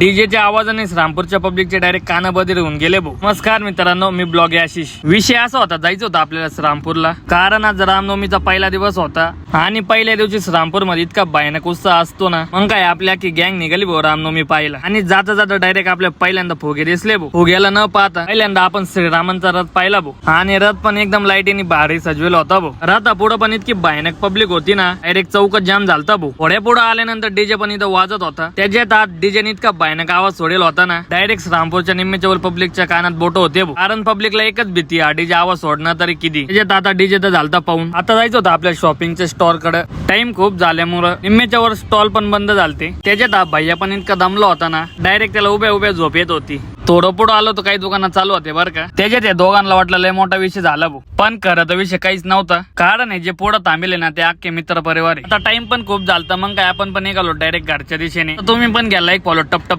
डीजेच्या आवाजाने रामपूरच्या पब्लिकचे डायरेक्ट काना होऊन गेले भाऊ. नमस्कार मित्रांनो मी ब्लॉग आशिष. विषय असा होता जायचं होतं आपल्याला रामपूरला. कारण आज रामनवमीचा पहिला दिवस होता. आणि पहिल्या दिवशी रामपूरमध्ये इतका भयानक उत्साह असतो ना. मग काय आपल्या की गँग निघाली भाऊ रामनवमी पाहिला आणि जाता जाता डायरेक्ट आपल्या पहिल्यांदा फुगे दिसले भाऊ. फुग्याला न पाहता पहिल्यांदा आपण श्रीरामांचा रथ पाहिला भाऊ. आणि रथ पण एकदम लाईटीने भारी सजवला होता भाऊ. रथा पुढे पण इतकी भयानक पब्लिक होती ना डायरेक्ट चौकात जाम झालता भाऊ. पुढे पुढे आल्यानंतर डीजे पण इथं वाजत होता. त्याच्यात आज डीजे इतका भयानक आवाज सोडेल होता ना. डायरेक्ट रामपूरच्या निम्मेच्या वर पब्लिकच्या कानात बोट होते कारण पब्लिकला एकच भीती हा डीजे आवाज सोडणार तरी किती. त्याच्यात आता डीजे तर झालता पाहून. आता जायचं होतं आपल्या शॉपिंगच्या स्टॉलकडे. टाइम खूप झाल्यामुळं. निम्मेच्या वर स्टॉल पण बंद झालते. त्याच्यात हा भैया पण इतका दमला होता ना. डायरेक्ट त्याला उभ्या उभ्या झोप येत होती. थोडं पुढं आलो तर काही दुकानात चालू होते बरं का. त्याच्यात या दोघांना वाटलं लय मोठा विषय झाला भाऊ. पण खरं तर विषय काहीच नव्हता. कारण आहे जे पुढं थांबले ना ते अख्खे मित्र परिवार आहे. आता टाइम पण खूप झालता मग काय आपण पण निघालो डायरेक्ट घरच्या दिशेने. तुम्ही पण गेला एक फॉलो टप टप.